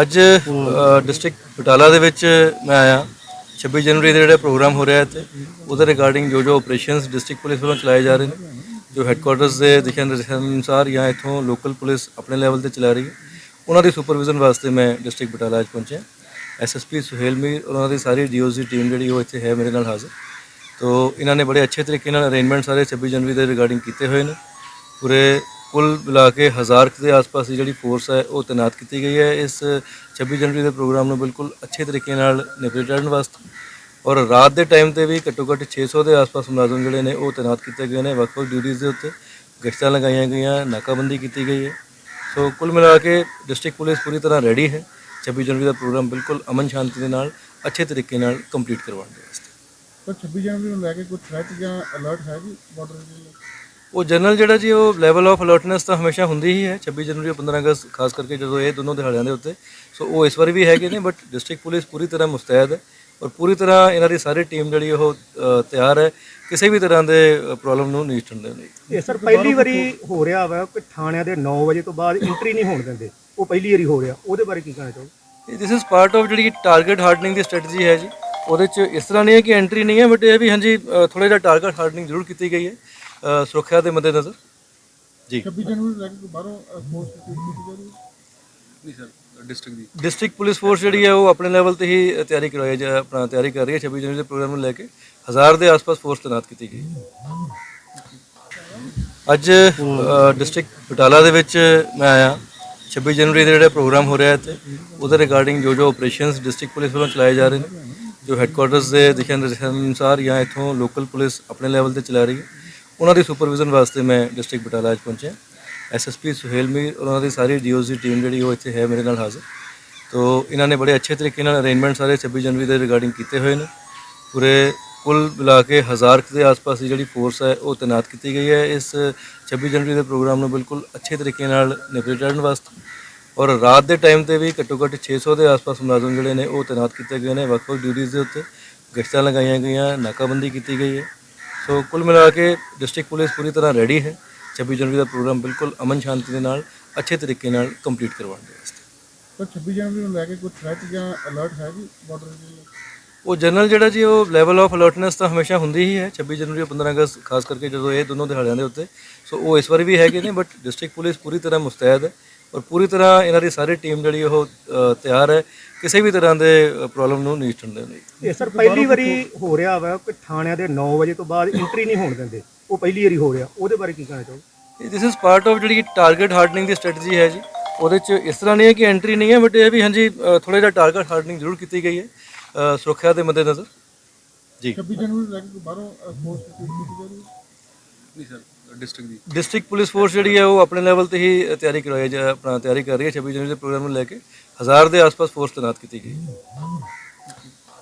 ਅੱਜ ਡਿਸਟ੍ਰਿਕਟ ਬਟਾਲਾ ਦੇ ਵਿੱਚ ਮੈਂ ਆਇਆ। 26 ਜਨਵਰੀ ਦੇ ਜਿਹੜਾ ਪ੍ਰੋਗਰਾਮ ਹੋ ਰਿਹਾ ਇੱਥੇ, ਉਹਦੇ ਰਿਗਾਰਡਿੰਗ ਜੋ ਜੋ ਆਪਰੇਸ਼ਨਸ ਡਿਸਟ੍ਰਿਕਟ ਪੁਲਿਸ ਵੱਲੋਂ ਚਲਾਏ ਜਾ ਰਹੇ ਨੇ, ਜੋ ਹੈੱਡਕੁਆਟਰਸ ਦੇ ਦਿਸ਼ਾ ਨਿਰਦੇਸ਼ਾਂ ਅਨੁਸਾਰ ਜਾਂ ਇੱਥੋਂ ਲੋਕਲ ਪੁਲਿਸ ਆਪਣੇ ਲੈਵਲ ਤੇ ਚਲਾ ਰਹੀ ਹੈ। ਉਹਨਾਂ ਦੀ ਸੁਪਰਵਿਜ਼ਨ ਵਾਸਤੇ ਮੈਂ ਡਿਸਟ੍ਰਿਕਟ ਬਟਾਲਾ 'ਚ ਪਹੁੰਚਿਆ। ਐਸਐਸਪੀ ਸੁਹੇਲ ਮੀਰ ਉਹਨਾਂ ਦੀ ਸਾਰੀ ਡੀਓਸ ਦੀ ਟੀਮ ਜਿਹੜੀ ਉਹ ਇੱਥੇ ਹੈ ਮੇਰੇ ਨਾਲ ਹਾਜ਼ਰ। ਤੋ, ਇਹਨਾਂ ਨੇ ਬੜੇ ਅੱਛੇ ਤਰੀਕੇ ਨਾਲ ਅਰੇਂਜਮੈਂਟ ਸਾਰੇ 26 ਜਨਵਰੀ ਦੇ ਰਿਗਾਰਡਿੰਗ ਕੀਤੇ ਹੋਏ ਨੇ। ਪੂਰੇ ਕੁੱਲ ਮਿਲਾ ਕੇ ਹਜ਼ਾਰ ਕੁ ਦੇ ਆਸ-ਪਾਸ ਦੀ ਜਿਹੜੀ ਫੋਰਸ ਹੈ, ਉਹ ਤੈਨਾਤ ਕੀਤੀ ਗਈ ਹੈ। ਇਸ 26 ਜਨਵਰੀ ਦੇ ਪ੍ਰੋਗਰਾਮ ਨੂੰ ਬਿਲਕੁਲ ਅੱਛੇ ਤਰੀਕੇ ਨਾਲ ਨਿਪਟਾਉਣ ਵਾਸਤੇ ਔਰ ਰਾਤ ਦੇ ਟਾਈਮ ਤੇ ਵੀ ਘੱਟੋ ਘੱਟ 600 ਦੇ ਆਸ-ਪਾਸ ਮੁਲਾਜ਼ਮ ਜਿਹੜੇ ਨੇ, ਉਹ ਤੈਨਾਤ ਕੀਤੇ ਗਏ ਨੇ। ਵੱਖ-ਵੱਖ ਡਿਊਟੀਆਂ ਦੇ ਉੱਤੇ ਗਸ਼ਤਾਂ ਲਗਾਈਆਂ ਗਈਆਂ, ਨਾਕਾਬੰਦੀ ਕੀਤੀ ਗਈ ਹੈ। ਸੋ ਕੁੱਲ ਮਿਲਾ ਕੇ ਡਿਸਟ੍ਰਿਕਟ ਪੁਲਿਸ ਪੂਰੀ ਤਰ੍ਹਾਂ ਰੈਡੀ ਹੈ। 26 ਜਨਵਰੀ ਦਾ ਪ੍ਰੋਗਰਾਮ ਬਿਲਕੁਲ ਅਮਨ ਸ਼ਾਂਤੀ ਦੇ ਨਾਲ, ਅੱਛੇ ਤਰੀਕੇ ਨਾਲ ਕੰਪਲੀਟ ਕਰਵਾਉਣ ਦੇ ਵਾਸਤੇ। ਪਰ 26 ਜਨਵਰੀ ਨੂੰ ਲੈ ਕੇ ਕੋਈ ਥ੍ਰੈਟ ਜਾਂ ਅਲਰਟ ਹੈ ਜੀ ਬਾਰਡਰ ਦੇ ਉਹ ਜਨਰਲ ਜਿਹੜਾ ਜੀ ਉਹ ਲੈਵਲ ਆਫ ਅਲਰਟਨੈਸ ਤਾਂ ਹਮੇਸ਼ਾ ਹੁੰਦੀ ਹੀ ਹੈ 26 ਜਨਵਰੀ ਔਰ 15 ਅਗਸਤ ਖਾਸ ਕਰਕੇ ਜਦੋਂ ਇਹ ਦੋਨੋਂ ਦਿਹਾੜਿਆਂ ਦੇ ਉੱਤੇ। ਸੋ ਉਹ ਇਸ ਵਾਰ ਵੀ ਹੈਗੇ ਨੇ ਬਟ ਡਿਸਟ੍ਰਿਕਟ ਪੁਲਿਸ ਪੂਰੀ ਤਰ੍ਹਾਂ ਮੁਸਤੈਦ ਹੈ ਔਰ ਪੂਰੀ ਤਰ੍ਹਾਂ ਇਹਨਾਂ ਦੀ ਸਾਰੀ ਟੀਮ ਜਿਹੜੀ ਉਹ ਤਿਆਰ ਹੈ। ਕਿਸੇ ਵੀ ਤਰ੍ਹਾਂ ਦੇ ਪ੍ਰੋਬਲਮ ਨੂੰ ਨਜਿੱਠਣ ਦੇ ਲਈ ਇਹ ਸਰ ਪਹਿਲੀ ਵਾਰੀ ਹੋ ਰਿਹਾ ਵਾ ਕਿ ਥਾਣਿਆਂ ਦੇ 9 ਵਜੇ ਤੋਂ ਬਾਅਦ ਐਂਟਰੀ ਨਹੀਂ ਹੋਣ ਦਿੰਦੇ। ਉਹ ਪਹਿਲੀ ਵਾਰੀ ਹੋ ਰਿਹਾ। ਉਹਦੇ ਬਾਰੇ ਕੀ ਕਹਿਣਾ ਚਾਹੋਗੇ? ਦਿਸ ਇਜ਼ ਪਾਰਟ ਆਫ ਜਿਹੜੀ ਟਾਰਗੇਟ ਹਾਰਡਨਿੰਗ ਦੀ ਸਟ੍ਰੈਟਜੀ ਹੈ ਜੀ। ਉਹਦੇ ਚ ਇਸ ਤਰ੍ਹਾਂ ਨਹੀਂ ਹੈ ਕਿ ਐਂਟਰੀ ਨਹੀਂ ਹੈ ਬਟ ਇਹ ਵੀ ਹਾਂਜੀ ਥੋੜਾ ਜਿਹਾ ਟਾਰਗੇਟ ਹਾਰਡਨਿੰਗ ਜ਼ਰੂਰ ਕੀਤੀ ਗਈ ਹੈ। ਅ, ਸੁਰੱਖਿਆ ਦੇ ਮੱਦੇਨਜ਼ਰ ਜੀ। 26 ਜਨਵਰੀ ਨੂੰ ਲੈ ਕੇ ਬਾਹਰੋਂ ਫੋਰਸ ਕੀਤੀ ਜਾ ਰਹੀ ਹੈ ਨਹੀਂ ਸਰ ਡਿਸਟ੍ਰਿਕਟ ਦੀ। ਡਿਸਟ੍ਰਿਕਟ ਪੁਲਿਸ ਫੋਰਸ ਜਿਹੜੀ ਹੈ ਉਹ ਆਪਣੇ ਲੈਵਲ ਤੇ ਹੀ ਤਿਆਰੀ ਕਰਵਾਈ ਜਾ ਆਪਣਾ ਤਿਆਰੀ ਕਰ ਰਹੀ ਹੈ। 26 ਜਨਵਰੀ ਦੇ ਪ੍ਰੋਗਰਾਮ ਨੂੰ ਲੈ ਕੇ ਹਜ਼ਾਰ ਦੇ ਆਸ-ਪਾਸ ਫੋਰਸ ਤੈਨਾਤ ਕੀਤੀ ਗਈ ਹੈ। ਅੱਜ ਡਿਸਟ੍ਰਿਕਟ ਬਟਾਲਾ ਦੇ ਵਿੱਚ ਮੈਂ ਆਇਆ। 26 ਜਨਵਰੀ ਦੇ ਜਿਹੜੇ ਪ੍ਰੋਗਰਾਮ ਹੋ ਰਿਹਾ ਇੱਥੇ ਉਹਦੇ ਰਿਗਾਰਡਿੰਗ ਜੋ ਜੋ ਆਪਰੇਸ਼ਨਸ ਡਿਸਟ੍ਰਿਕਟ ਪੁਲਿਸ ਵੱਲੋਂ ਚਲਾਏ ਜਾ ਰਹੇ ਨੇ ਜੋ ਹੈੱਡਕੁਆਟਰਸ ਦੇ ਦਿਸ਼ਾ ਨਿਰਦੇਸ਼ਾਂ ਅਨੁਸਾਰ ਜਾਂ ਇੱਥੋਂ ਲੋਕਲ ਪੁਲਿਸ ਆਪਣੇ ਲੈਵਲ ਤੇ ਚਲਾ ਰਹੀ ਹੈ। ਉਹਨਾਂ ਦੀ ਸੁਪਰਵਿਜ਼ਨ ਵਾਸਤੇ ਮੈਂ ਡਿਸਟ੍ਰਿਕਟ ਬਟਾਲਾ 'ਚ ਪਹੁੰਚਿਆ। ਐਸਐਸਪੀ ਸੁਹੇਲ ਮੀਰ ਔਰ ਉਹਨਾਂ ਦੀ ਸਾਰੀ ਡੀਓਸ ਦੀ ਟੀਮ ਜਿਹੜੀ ਉਹ ਇੱਥੇ ਹੈ ਮੇਰੇ ਨਾਲ ਹਾਜ਼ਰ। ਤੋ ਇਹਨਾਂ ਨੇ ਬੜੇ ਅੱਛੇ ਤਰੀਕੇ ਨਾਲ ਅਰੇਂਜਮੈਂਟ ਸਾਰੇ 26 ਜਨਵਰੀ ਦੇ ਰਿਗਾਰਡਿੰਗ ਕੀਤੇ ਹੋਏ ਨੇ। ਪੂਰੇ ਕੁੱਲ ਮਿਲਾ ਕੇ ਹਜ਼ਾਰ ਦੇ ਆਸ-ਪਾਸ ਦੀ ਜਿਹੜੀ ਫੋਰਸ ਹੈ, ਉਹ ਤੈਨਾਤ ਕੀਤੀ ਗਈ ਹੈ। ਇਸ 26 ਜਨਵਰੀ ਦੇ ਪ੍ਰੋਗਰਾਮ ਨੂੰ ਬਿਲਕੁਲ ਅੱਛੇ ਤਰੀਕੇ ਨਾਲ ਨਿਪਟਾਉਣ ਵਾਸਤੇ ਔਰ ਰਾਤ ਦੇ ਟਾਈਮ ਤੇ ਵੀ ਘੱਟੋ ਘੱਟ 600 ਦੇ ਆਸ-ਪਾਸ ਮੁਲਾਜ਼ਮ ਜਿਹੜੇ ਨੇ, ਉਹ ਤੈਨਾਤ ਕੀਤੇ ਗਏ ਨੇ। ਵੱਖ-ਵੱਖ ਡਿਊਟੀਆਂ ਦੇ ਉੱਤੇ ਗਸ਼ਤਾਂ ਲਗਾਈਆਂ ਗਈਆਂ, ਨਾਕਾਬੰਦੀ ਕੀਤੀ ਗਈ ਹੈ। ਸੋ ਕੁੱਲ ਮਿਲਾ ਕੇ ਡਿਸਟ੍ਰਿਕਟ ਪੁਲਿਸ ਪੂਰੀ ਤਰ੍ਹਾਂ ਰੈਡੀ ਹੈ। 26 ਜਨਵਰੀ ਦਾ ਪ੍ਰੋਗਰਾਮ ਬਿਲਕੁਲ ਅਮਨ ਸ਼ਾਂਤੀ ਦੇ ਨਾਲ ਅੱਛੇ ਤਰੀਕੇ ਨਾਲ ਕੰਪਲੀਟ ਕਰਵਾਉਣ ਦੇ ਵਾਸਤੇ। ਪਰ 26 ਜਨਵਰੀ ਨੂੰ ਲੈ ਕੇ ਕੋਈ ਥ੍ਰੈਟ ਜਾਂ ਅਲਰਟ ਹੈ ਜੀ ਬਾਰਡਰ ਦੇ ਉਹ ਜਨਰਲ ਜਿਹੜਾ ਜੀ ਉਹ ਲੈਵਲ ਆਫ ਅਲਰਟਨੈਸ ਤਾਂ ਹਮੇਸ਼ਾ ਹੁੰਦੀ ਹੀ ਹੈ। 26 ਜਨਵਰੀ ਔਰ 15 ਅਗਸਤ ਖਾਸ ਕਰਕੇ ਜਦੋਂ ਇਹ ਦੋਨੋਂ ਦਿਹਾੜਿਆਂ ਦੇ ਉੱਤੇ। ਸੋ ਉਹ ਇਸ ਵਾਰ ਵੀ ਹੈਗੇ ਨੇ ਬਟ ਡਿਸਟ੍ਰਿਕਟ ਪੁਲਿਸ ਪੂਰੀ ਤਰ੍ਹਾਂ ਮੁਸਤੈਦ ਹੈ। ਔਰ ਪੂਰੀ ਤਰ੍ਹਾਂ ਇਹਨਾਂ ਦੀ ਸਾਰੀ ਟੀਮ ਜਿਹੜੀ ਉਹ ਅ, ਤਿਆਰ ਹੈ। ਕਿਸੇ ਵੀ ਤਰ੍ਹਾਂ ਦੇ ਪ੍ਰੋਬਲਮ ਨੂੰ ਨਜਿੱਠਣ ਦੇ ਲਈ ਇਹ ਸਰ ਪਹਿਲੀ ਵਾਰੀ ਹੋ ਰਿਹਾ ਵਾ ਕਿ ਥਾਣਿਆਂ ਦੇ 9 ਵਜੇ ਤੋਂ ਬਾਅਦ ਐਂਟਰੀ ਨਹੀਂ ਹੋਣ ਦਿੰਦੇ। ਉਹ ਪਹਿਲੀ ਵਾਰੀ ਹੋ ਰਿਹਾ। ਉਹਦੇ ਬਾਰੇ ਕੀ ਕਹਿਣਾ ਚਾਹੋਗੇ? ਦਿਸ ਇਜ਼ ਪਾਰਟ ਆਫ ਜਿਹੜੀ ਟਾਰਗੇਟ ਹਾਰਡਨਿੰਗ ਦੀ ਸਟ੍ਰੈਟਜੀ ਹੈ ਜੀ। ਉਹਦੇ ਚ ਇਸ ਤਰ੍ਹਾਂ ਨਹੀਂ ਹੈ ਕਿ ਐਂਟਰੀ ਨਹੀਂ ਹੈ ਬਟ ਇਹ ਵੀ ਹਾਂਜੀ ਥੋੜਾ ਜਿਹਾ ਟਾਰਗੇਟ ਹਾਰਡਨਿੰਗ ਜ਼ਰੂਰ ਕੀਤੀ ਗਈ ਹੈ। ਅ, ਸੁਰੱਖਿਆ ਦੇ ਮੱਦੇਨਜ਼ਰ। ਜੀ। 26 ਜਨਵਰੀ ਨੂੰ ਲੈ ਕੇ ਬਾਹਰੋਂ ਫੋਰਸ ਕੀਤੀ ਹੈ। ਨਹੀਂ ਸਰ ਡਿਸਟ੍ਰਿਕਟ ਦੀ। ਡਿਸਟ੍ਰਿਕਟ ਪੁਲਿਸ ਫੋਰਸ ਜਿਹੜੀ ਹੈ, ਉਹ ਆਪਣੇ ਲੈਵਲ ਤੇ ਹੀ ਤਿਆਰੀ ਕਰਵਾਈ ਜਾ ਆਪਣਾ ਤਿਆਰੀ ਕਰ ਰਹੀ ਹੈ 26 ਜਨਵਰੀ ਦੇ ਪ੍ਰੋਗਰਾਮ ਨੂੰ ਲੈ ਕੇ। ਹਜ਼ਾਰ ਦੇ ਆਸ-ਪਾਸ ਫੋਰਸ ਤੈਨਾਤ ਕੀਤੀ ਗਈ